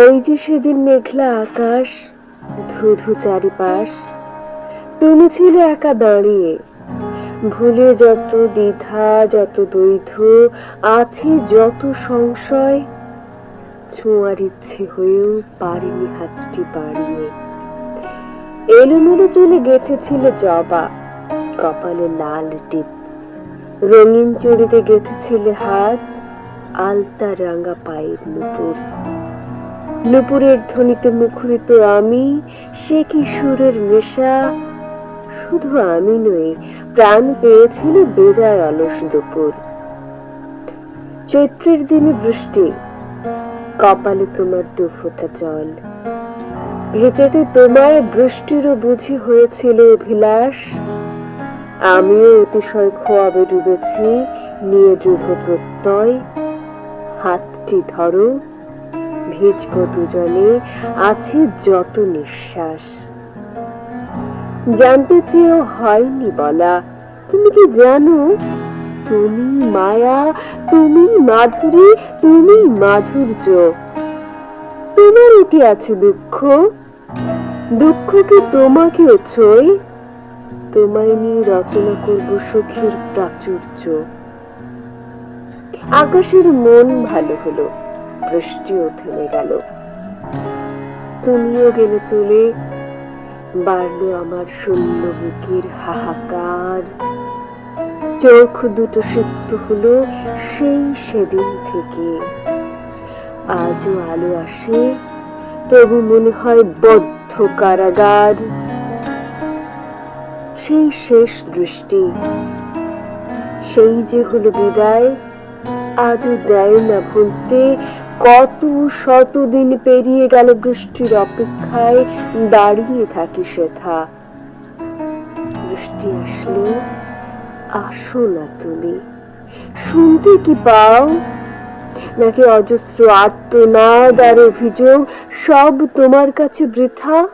ওই যে সেদিন মেঘলা আকাশ, ধুধু চারিপাশ, তুমি ছিলে একা দাঁড়িয়ে। ভুলে যত দ্বিধা, যত দ্বৈধ আছে যত সংশয়, ছোঁয়ার ইচ্ছে হয়েও পারিনি হাতটি বাড়িয়ে। এলোমেলো চুলে গেঁথেছিল জবা, কপালে লাল টিপ। রঙিন চুড়িতে গেঁথেছিলে হাত, আলতা রাঙা পায়ের নুপুর। নুপুরের ধ্বনিতে মুখরিত আমি, সে কিশোরের নেশা। শুধু আমি নই, প্রাণ পেয়েছিল বেজায় অলস দুপুর। চৈত্রের দিনে বৃষ্টি, কপালে তোমার দুফোঁটা জল। ভেজাতে তোমার বৃষ্টিরও বুঝি হয়েছিল অভিলাষ। আমিও অতিশয় খোয়াবে ডুবেছি, নিয়ে দৃঢ় প্রত্যয়। হাতটি ধরো। ভিজব দুজনে, আছে যত নিঃশ্বাস। জানতে চেয়েও হয়নি বলা, তুমি কি জানো? তুমি মায়া, তুমি মাধুরী, তুমি মাধুর্য। তোমার কি আছে দুঃখ। দুঃখ কি তোমাকে ছই? তোমায় নিয়ে রচনা করব সুখের প্রাচুর্য। আকাশের মন ভালো হলো। বৃষ্টিও থেমে গেল। তুমিও গেলে চলে, বাড়লো আমার শূন্য বুকের হাহাকার। চোখ দুটো সিক্ত হলো সেই সেদিন থেকে। আজও আলো আসে, তবু মনে হয় বদ্ধ কারাগার। সেই শেষ দৃষ্টি, সেই যে হলো বিদায়, আজও দেয় না ভুলতে কত শতদিন পেরিয়ে গেল বৃষ্টির অপেক্ষায়, দাঁড়িয়ে থাকি সেথা। বৃষ্টি আসলে, আসো না তুমি। শুনতে কি পাও? নাকি অজস্র আত্মনাদ আর অভিযোগ, সব তোমার কাছে বৃথা?